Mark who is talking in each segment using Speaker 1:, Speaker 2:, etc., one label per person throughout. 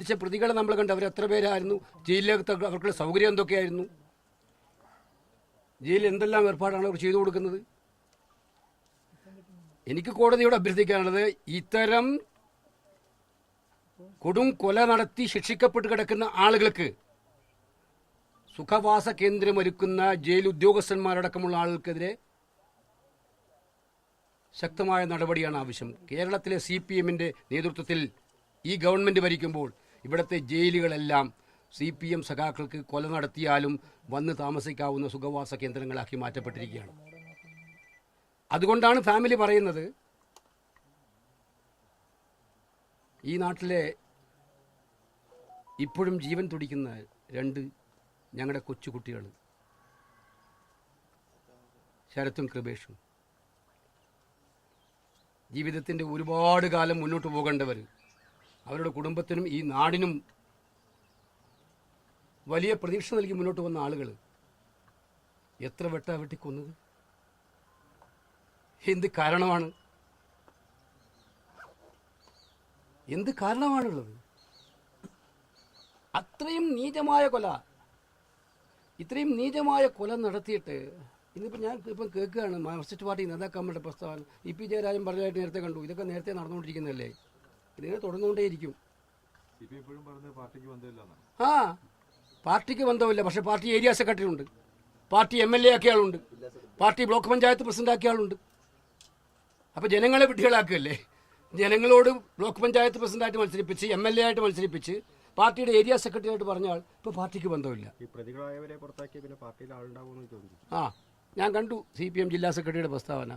Speaker 1: മരിച്ച പ്രതികളെ നമ്മൾ കണ്ട് അവർ എത്ര പേരായിരുന്നു? ജയിലിലേക്ക് അവർക്കുള്ള സൗകര്യം എന്തൊക്കെയായിരുന്നു? ജയിലിൽ എന്തെല്ലാം ഏർപ്പാടാണ് അവർ ചെയ്തു കൊടുക്കുന്നത്? എനിക്ക് കോടതിയോട് അഭ്യർത്ഥിക്കാനുള്ളത് ഇത്തരം കൊടും കൊല നടത്തി ശിക്ഷിക്കപ്പെട്ട് കിടക്കുന്ന ആളുകൾക്ക് സുഖവാസ കേന്ദ്രമൊരുക്കുന്ന ജയിൽ ഉദ്യോഗസ്ഥന്മാരടക്കമുള്ള ആളുകൾക്കെതിരെ ശക്തമായ നടപടിയാണ് ആവശ്യം. കേരളത്തിലെ സി പി എമ്മിന്റെ നേതൃത്വത്തിൽ ഈ ഗവൺമെന്റ് ഭരിക്കുമ്പോൾ ഇവിടുത്തെ ജയിലുകളെല്ലാം സി പി എം സഖാക്കൾക്ക് കൊല നടത്തിയാലും വന്ന് താമസിക്കാവുന്ന സുഖവാസ കേന്ദ്രങ്ങളാക്കി മാറ്റപ്പെട്ടിരിക്കുകയാണ്. അതുകൊണ്ടാണ് ഫാമിലി പറയുന്നത് ഈ നാട്ടിലെ ഇപ്പോഴും ജീവൻ തുടിക്കുന്ന രണ്ട് ഞങ്ങളുടെ കൊച്ചുകുട്ടികൾ ശരത്തും കൃപേഷും. ജീവിതത്തിന്റെ ഒരുപാട് കാലം മുന്നോട്ട് പോകേണ്ടവർ അവരുടെ കുടുംബത്തിനും ഈ നാടിനും വലിയ പ്രതീക്ഷ നൽകി മുന്നോട്ട് വന്ന ആളുകൾ എത്ര വെട്ടാ വെട്ടിക്കൊന്നത്? എന്ത് കാരണമാണ്? എന്ത് കാരണമാണുള്ളത്? അത്രയും നീചമായ കൊല ഇത്രയും നീചമായ കൊല നടത്തിയിട്ട് ഇന്നിപ്പോൾ ഞാൻ ഇപ്പം കേൾക്കുകയാണ് മാർക്സിസ്റ്റ് പാർട്ടി നേതാക്കന്മാരുടെ പ്രസ്താവന ഇ പി ജയരാജൻ പറഞ്ഞതായിട്ട് നേരത്തെ കണ്ടു. ഇതൊക്കെ നേരത്തെ നടന്നുകൊണ്ടിരിക്കുന്നതല്ലേ? ഇതിങ്ങനെ തുടർന്നുകൊണ്ടേയിരിക്കും. ആ പാർട്ടിക്ക് ബന്ധമില്ല. പക്ഷെ പാർട്ടി ഏരിയ സെക്രട്ടറി ഉണ്ട് പാർട്ടി എം എൽ എ ആക്കിയ ആളുണ്ട്. പാർട്ടി ബ്ലോക്ക് പഞ്ചായത്ത് പ്രസിഡന്റ് ആക്കിയ ആളുണ്ട്. അപ്പോൾ ജനങ്ങളെ വിഡ്ഢികളാക്കുകയല്ലേ? ജനങ്ങളോട് ബ്ലോക്ക് പഞ്ചായത്ത് പ്രസിഡന്റായിട്ട് മത്സരിപ്പിച്ച് എം എൽ എ ആയിട്ട് മത്സരിപ്പിച്ച് പാർട്ടിയുടെ ഏരിയ സെക്രട്ടറി ആയിട്ട് പറഞ്ഞാൽ ഇപ്പോൾ പാർട്ടിക്ക് ബന്ധമില്ല. ആ ഞാൻ കണ്ടു സി പി എം ജില്ലാ സെക്രട്ടറിയുടെ പ്രസ്താവന.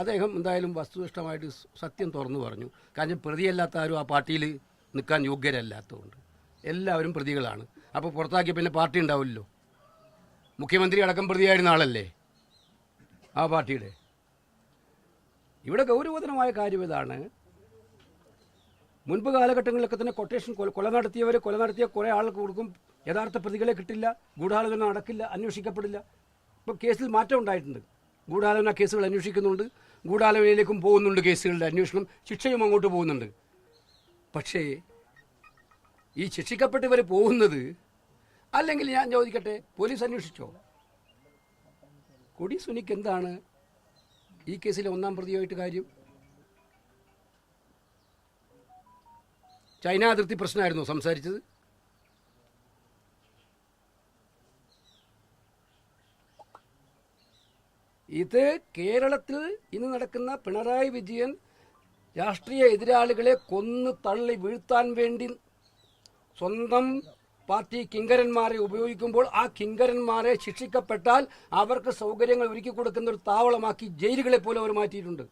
Speaker 1: അദ്ദേഹം എന്തായാലും വസ്തുനിഷ്ഠമായിട്ട് സത്യം തുറന്നു പറഞ്ഞു. കാരണം പ്രതിയല്ലാത്ത ആരും ആ പാർട്ടിയിൽ നിൽക്കാൻ യോഗ്യരല്ലാത്തതുകൊണ്ട്. എല്ലാവരും പ്രതികളാണ്. അപ്പോൾ പുറത്താക്കിയ പിന്നെ പാർട്ടി ഉണ്ടാവില്ലല്ലോ. മുഖ്യമന്ത്രി അടക്കം പ്രതിയായിരുന്ന ആളല്ലേ? ആ പാർട്ടിയുടെ. ഇവിടെ ഗൗരവതരമായ കാര്യം ഇതാണ്. മുൻപ് കാലഘട്ടങ്ങളിലൊക്കെ തന്നെ കൊട്ടേഷൻ കൊല നടത്തിയവർ കൊല നടത്തിയ കുറേ ആൾക്ക് കൊടുക്കും. യഥാർത്ഥ പ്രതികളെ കിട്ടില്ല. ഗൂഢാലോചന നടക്കില്ല. അന്വേഷിക്കപ്പെടില്ല. ഇപ്പോൾ കേസിൽ മാറ്റം ഉണ്ടായിട്ടുണ്ട്. ഗൂഢാലോചന കേസുകൾ അന്വേഷിക്കുന്നുണ്ട്. ഗൂഢാലോചനയിലേക്കും പോകുന്നുണ്ട് കേസുകളുടെ അന്വേഷണം. ശിക്ഷയും അങ്ങോട്ട് പോകുന്നുണ്ട്. പക്ഷേ ഈ ശിക്ഷിക്കപ്പെട്ടവർ പോകുന്നത് അല്ലെങ്കിൽ ഞാൻ ചോദിക്കട്ടെ പോലീസ് അന്വേഷിച്ചോ? കൊടി സുനിക്ക് എന്താണ് ഈ കേസിലെ ഒന്നാം പ്രതിയായിട്ട് കാര്യം? ചൈന അതിർത്തി പ്രശ്നമായിരുന്നു സംസാരിച്ചത്. ഇത് കേരളത്തിൽ ഇന്ന് നടക്കുന്ന പിണറായി വിജയൻ രാഷ്ട്രീയ എതിരാളികളെ കൊന്ന് തള്ളി വീഴ്ത്താൻ വേണ്ടി സ്വന്തം പാർട്ടി കിങ്കരന്മാരെ ഉപയോഗിക്കുമ്പോൾ ആ കിങ്കരന്മാരെ ശിക്ഷിക്കപ്പെട്ടാൽ അവർക്ക് സൗകര്യങ്ങൾ ഒരുക്കി കൊടുക്കുന്ന ഒരു താവളമാക്കി ജയിലുകളെ പോലെ അവർ മാറ്റിയിട്ടുണ്ട്.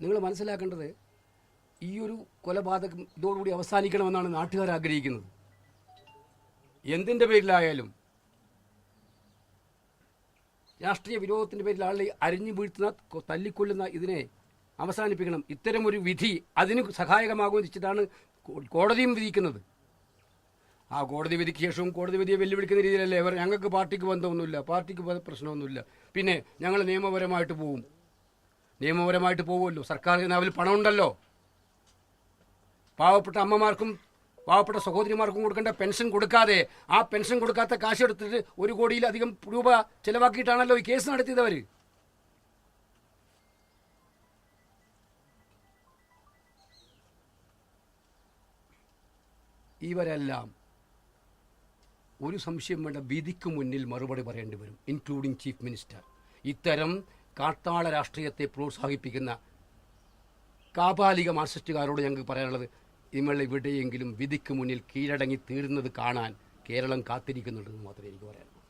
Speaker 1: നിങ്ങൾ മനസ്സിലാക്കേണ്ടത് ഈ ഒരു കൊലപാതകം ഇതോടുകൂടി അവസാനിക്കണമെന്നാണ് നാട്ടുകാർ ആഗ്രഹിക്കുന്നത്. എന്തിന്റെ പേരിലായാലും രാഷ്ട്രീയ വിരോധത്തിന്റെ പേരിൽ ആളെ അരിഞ്ഞു വീഴ്ത്തുന്ന തല്ലിക്കൊല്ലുന്ന ഇതിനെ അവസാനിപ്പിക്കണം. ഇത്തരമൊരു വിധി അതിന് സഹായകമാകുമെന്ന് വെച്ചിട്ടാണ് കോടതിയും വിധിക്കുന്നത്. ആ കോടതി വിധിക്ക് ശേഷവും കോടതി വിധിയെ വെല്ലുവിളിക്കുന്ന രീതിയിലല്ലേ അവർ ഞങ്ങൾക്ക് പാർട്ടിക്ക് ബന്ധമൊന്നുമില്ല പാർട്ടിക്ക് പ്രശ്നമൊന്നുമില്ല. പിന്നെ ഞങ്ങൾ നിയമപരമായിട്ട് പോവും. നിയമപരമായിട്ട് പോകുമല്ലോ സർക്കാരിന് നാവിൽ പണമുണ്ടല്ലോ. പാവപ്പെട്ട അമ്മമാർക്കും പാവപ്പെട്ട സഹോദരിമാർക്കും കൊടുക്കേണ്ട പെൻഷൻ കൊടുക്കാതെ ആ പെൻഷൻ കൊടുക്കാത്ത കാശ് എടുത്തിട്ട് ഒരു കോടിയിലധികം രൂപ ചെലവാക്കിയിട്ടാണല്ലോ ഈ കേസ് നടത്തിയത് അവർ ഇവരെല്ലാം ഒരു സംശയം വേണ്ട വിധിക്ക് മുന്നിൽ മറുപടി പറയേണ്ടി വരും ഇൻക്ലൂഡിംഗ് ചീഫ് മിനിസ്റ്റർ ഇത്തരം കാട്ടാള രാഷ്ട്രീയത്തെ പ്രോത്സാഹിപ്പിക്കുന്ന കാപാലിക മാർക്സിസ്റ്റുകാരോട് ഞങ്ങൾക്ക് പറയാനുള്ളത് നിങ്ങൾ എവിടെയെങ്കിലും വിധിക്ക് മുന്നിൽ കീഴടങ്ങി തീരുന്നത് കാണാൻ കേരളം കാത്തിരിക്കുന്നുണ്ടെന്ന് മാത്രമേ എനിക്ക് പറയാനുള്ളൂ